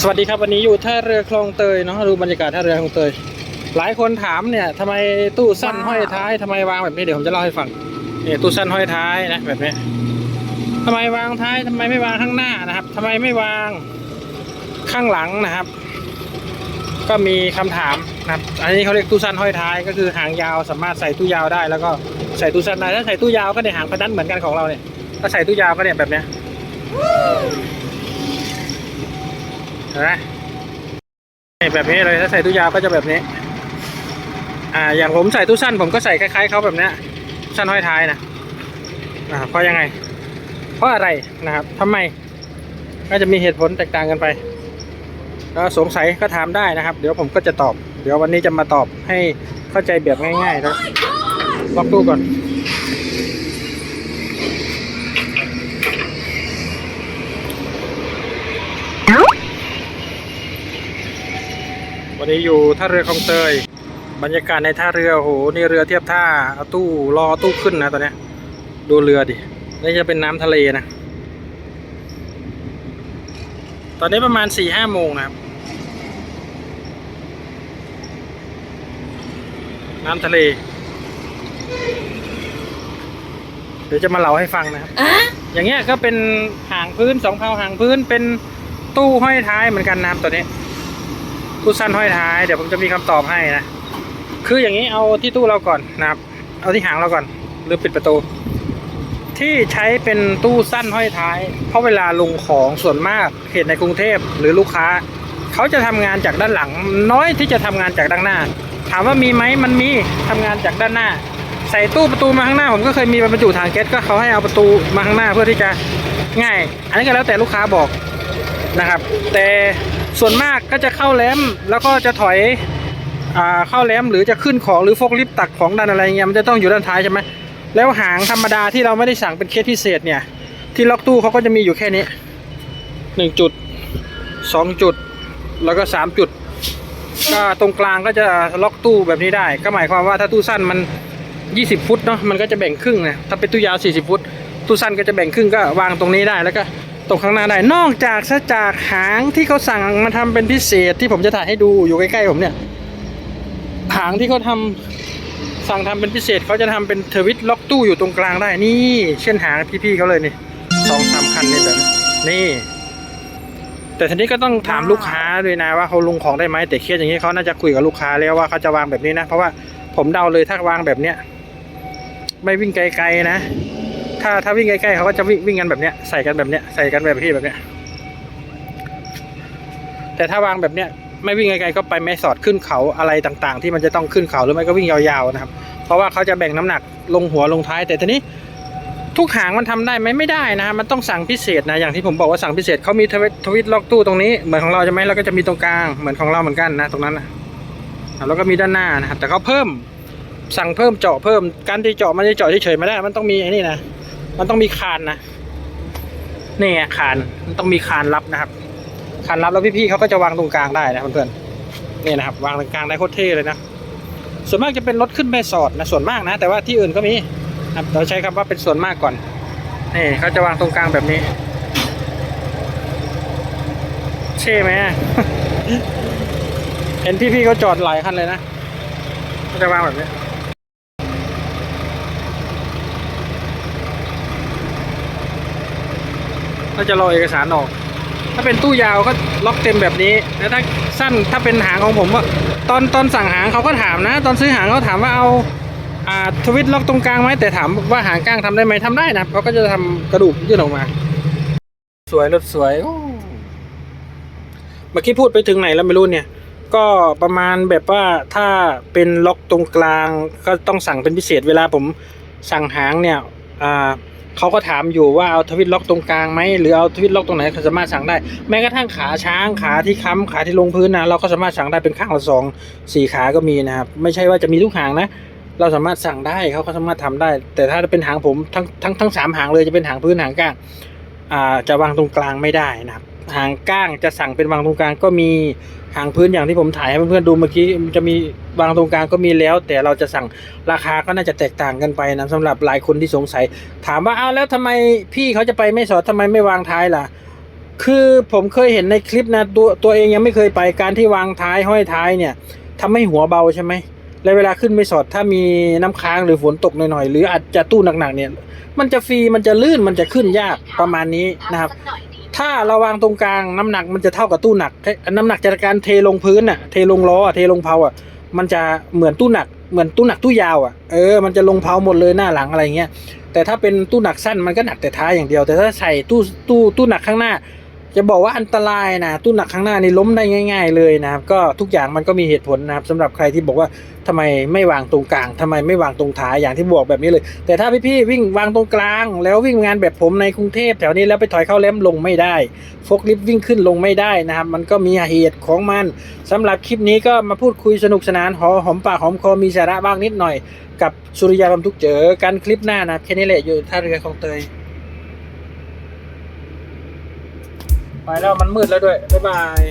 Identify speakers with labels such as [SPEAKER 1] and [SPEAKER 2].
[SPEAKER 1] สวัสดีครับวันนี้อยู่ท่าเรือคลองเตยเนาะดูบรรยากาศท่าเรือคลองเตย หลายคนถามเนี่ยทำไมตู้สั้นห้อยท้ายทำไมวางแบบนี้เดี๋ยวผมจะเล่าให้ฟังเนี่ยตู้สั้นห้อยท้ายนะแบบนี้ทำไมวางท้ายทำไมไม่วางข้างหน้านะครับทำไมไม่วางข้างหลังนะครับ ก็มีคำถามนะครับ อันนี้เขาเรียกตู้สั้นห้อยท้าย ก็คือหางยาวสามารถใส่ตู้ยาวได้ แล้วก็ใส่ตู้สั้นได้ถ้าใส่ตู้ยาวก็เนี่ยหางพนันเหมือนกันของเราเนี่ยถ้าใส่ตู้ยาวก็เนี่ยแบบเนี้ย เห็นไหมแบบนี้เลยถ้าใส่ตู้ยาวก็จะแบบนี้ อ่า อย่างผมใส่ตู้สั้นผมก็ใส่คล้ายๆเขาแบบนี้สั้นห้อยท้ายนะอ่าเพราะยังไง เพราะอะไรนะครับทำไม ก็จะมีเหตุผลแตกต่างกันไปก็สงสัยก็ถามได้นะครับ เดี๋ยวผมก็จะตอบ เดี๋ยววันนี้จะมาตอบให้เข้าใจแบบง่ายๆนะล็อกตู้ก่อน วันนี้อยู่ท่าเรือคลองเตย บรรยากาศในท่าเรือโอ้โหนี่เรือเทียบท่าเอาตู้รอตู้ขึ้นนะตอนเนี้ยดูเรือดินี่จะเป็นน้ำทะเลนะ ตอนนี้ประมาณสี่ห้าโมงนะครับ น้ำทะเล เดี๋ยวจะมาเล่าให้ฟังนะครับอย่างเงี้ยก็เป็นหางพื้นสองเพาหางพื้นเป็นตู้ห้อยท้ายเหมือนกันนะครับตัวนี้ ตู้สั้นห้อยท้าย เดี๋ยวผมจะมีคำตอบให้นะ คืออย่างนี้เอาที่ตู้เราก่อนนะครับ เอาที่หางเราก่อน หรือปิดประตู ที่ใช้เป็นตู้สั้นห้อยท้าย เพราะเวลาลงของส่วนมากเหตุในกรุงเทพหรือลูกค้า เขาจะทำงานจากด้านหลัง น้อยที่จะทำงานจากด้านหน้า ถามว่ามีไหมมันมีทำงานจากด้านหน้า ใส่ตู้ประตูมาข้างหน้า ผมก็เคยมีบรรจุถังแก๊สก็เขาให้เอาประตูมาข้างหน้าเพื่อที่จะง่าย อันนี้ก็แล้วแต่ลูกค้าบอกนะครับ แต่ ส่วนมากก็จะเข้าแหลมแล้วก็จะถอยอเข้าแหลมหรือจะขึ้นของหรือโฟกลิฟต์ตักของดันอะไรเงี้ยมันจะต้องอยู่ด้านท้ายใช่ไหมแล้วหางธรรมดาที่เราไม่ได้สั่งเป็นเคสพิเศษเนี่ย ที่ล็อกตู้เขาก็จะมีอยู่แค่นี้หนึ่งจุดสองจุดแล้วก็สามจุดก็ตรงกลางก็จะล็อกตู้แบบนี้ได้ ก็หมายความว่าถ้าตู้สั้นมัน 20 ฟุตเนาะมันก็จะแบ่งครึ่งนะถ้าเป็นตู้ยาว 40 ฟุต ตู้สั้นก็จะแบ่งครึ่งก็วางตรงนี้ได้แล้วก็ ตรงข้างหน้าได้นอกจากซะจากหางที่เขาสั่งมาทำเป็นพิเศษที่ผมจะถ่ายให้ดูอยู่ใกล้ๆผมเนี่ยหางที่เขาทำสั่งทำเป็นพิเศษเขาจะทำเป็นเทวิตล็อกตู้อยู่ตรงกลางได้นี่ เช่นหางพี่ๆเขาเลยนี่สองสามคันนี่แบบนี้นี่แต่ทีนี้ก็ต้องถามลูกค้าด้วยนะว่าเขาลงของได้ไหมแต่เคสอย่างนี้เขาน่าจะคุยกับลูกค้าแล้วว่าเขาจะวางแบบนี้นะ เพราะว่าผมเดาเลยถ้าวางแบบเนี้ยไม่วิ่งไกลๆนะ ถ้าถ้าวิ่งใกล้ๆเขาก็จะวิ่งวิ่งกันแบบเนี้ยใส่กันแบบเนี้ยใส่กันแบบพี่แบบเนี้ย แต่ถ้าวางแบบเนี้ยไม่วิ่งไกลๆก็ไปไม่สอดขึ้นเขาอะไรต่างๆ ที่มันจะต้องขึ้นเขาหรือไม่ก็วิ่งยาวๆนะครับ เพราะว่าเขาจะแบ่งน้ำหนักลงหัวลงท้าย แต่ทีนี้ทุกหางมันทำได้ไหมไม่ได้นะ มันต้องสั่งพิเศษนะอย่างที่ผมบอกว่าสั่งพิเศษเขามีทวิตทวิตล็อกตู้ตรงนี้เหมือนของเราใช่ไหมแล้วก็จะมีตรงกลางเหมือนของเราเหมือนกันนะ ตรงนั้นนะแล้วก็มีด้านหน้านะครับแต่เขาเพิ่มสั่งเพิ่มเจาะเพิ่มการที่เจาะมันจะเจาะเฉยๆไม่ได้ มันต้องมีไอ้นี่นะ มันต้องมีคานนะนี่ไงคานมันต้องมีคานรับนะครับ คานรับแล้วพี่ๆเขาก็จะวางตรงกลางได้นะเพื่อนๆนี่นะครับ วางตรงกลางได้โคตรเท่เลยนะส่วนมากจะเป็นรถขึ้นแม่สอดนะส่วนมากนะ แต่ว่าที่อื่นก็มีครับเราใช้คำว่าเป็นส่วนมากก่อนนี่เขาจะวางตรงกลางแบบนี้เช่ไหมเห็นพี่ๆเขาจอดหลายคันเลยนะเขาจะวางแบบนี้ ก็จะรอเอกสารออก ถ้าเป็นตู้ยาวก็ล็อกเต็มแบบนี้แล้วถ้าสั้นถ้าเป็นหางของผมว่าตอนตอนสั่งหางเขาก็ถามนะ ตอนซื้อหางเขาถามว่าเอาอ่าทวิตล็อกตรงกลางไหมแต่ถามว่าหางกลางทำได้ไหมทำได้นะเขาก็จะทำกระดูกยื่นออกมา สวยรถสวยโอ้เมื่อกี้พูดไปถึงไหนแล้วไม่รู้เนี่ย ก็ประมาณแบบว่าถ้าเป็นล็อกตรงกลางก็ต้องสั่งเป็นพิเศษเวลาผมสั่งหางเนี่ยอ่า เขาก็ถามอยู่ว่าเอาทวิตล็อกตรงกลางไหมหรือเอาทวิตล็อกตรงไหนเขาสามารถสั่งได้ แม้กระทั่งขาช้างขาที่ค้ำขาที่ลงพื้นนะเราก็สามารถสั่งได้เป็นข้างละสองสี่ขาก็มีนะครับไม่ใช่ว่าจะมีทุกหางนะ เราสามารถสั่งได้เขาก็สามารถทำได้ แต่ถ้าเป็นหางผมทั้งทั้งทั้งสามหางเลยจะเป็นหางพื้นหางกลางอ่าจะวางตรงกลางไม่ได้นะครับ หางก้างจะสั่งเป็นวางตรงกลางก็มีหางพื้นอย่างที่ผมถ่ายให้เพื่อนๆดูเมื่อกี้จะมีวางตรงกลางก็มีแล้ว แต่เราจะสั่งราคาก็น่าจะแตกต่างกันไปนะสำหรับหลายคนที่สงสัย ถามว่าเอาแล้วทำไมพี่เขาจะไปไม่สอดทำไมไม่วางท้ายล่ะ คือผมเคยเห็นในคลิปนะตัวตัวเองยังไม่เคยไปการที่วางท้ายห้อยท้ายเนี่ยทำให้หัวเบาใช่ไหมแล้วเวลาขึ้นไม่สอดถ้ามีน้ำค้างหรือฝนตกหน่อยๆหรืออาจจะตู้หนักๆเนี่ย มันจะฟรีมันจะลื่นมันจะขึ้นยากประมาณนี้นะครับ ถ้าเราวางตรงกลางน้ำหนักมันจะเท่ากับตู้หนัก น้ำหนักจากการเทลงพื้นอะ เทลงล้ออะเทลงเพาอะ มันจะเหมือนตู้หนัก เหมือนตู้หนักตู้ยาวอะ เออ มันจะลงเพาหมดเลยหน้าหลังอะไรเงี้ย แต่ถ้าเป็นตู้หนักสั้นมันก็หนักแต่ท้ายอย่างเดียว แต่ถ้าใส่ตู้ตู้ตู้หนักข้างหน้า จะบอกว่าอันตรายนะตู้หนักข้างหน้านี่ล้มได้ง่าย ๆ เลยนะครับ ก็ทุกอย่างมันก็มีเหตุผลนะครับสำหรับใครที่บอกว่าทำไมไม่วางตรงกลางทำไมไม่วางตรงท้ายอย่างที่บอกแบบนี้เลย แต่ถ้าพี่ๆวิ่งวางตรงกลาง แล้ววิ่งงานแบบผมในกรุงเทพแถวนี้แล้วไปถอยเข้าแหลมลงไม่ได้โฟกลิฟวิ่งขึ้นลงไม่ได้นะครับ มันก็มีเหตุของมันสำหรับคลิปนี้ก็มาพูดคุยสนุกสนานหอหอมปากหอมคอมีสาระบ้างนิดหน่อย กับสุริยาบำทุกเจอกันคลิปหน้านะแค่นี้แหละอยู่ท่าเรือของเตย ไปแล้วมันมืดแล้วด้วย บ๊ายบาย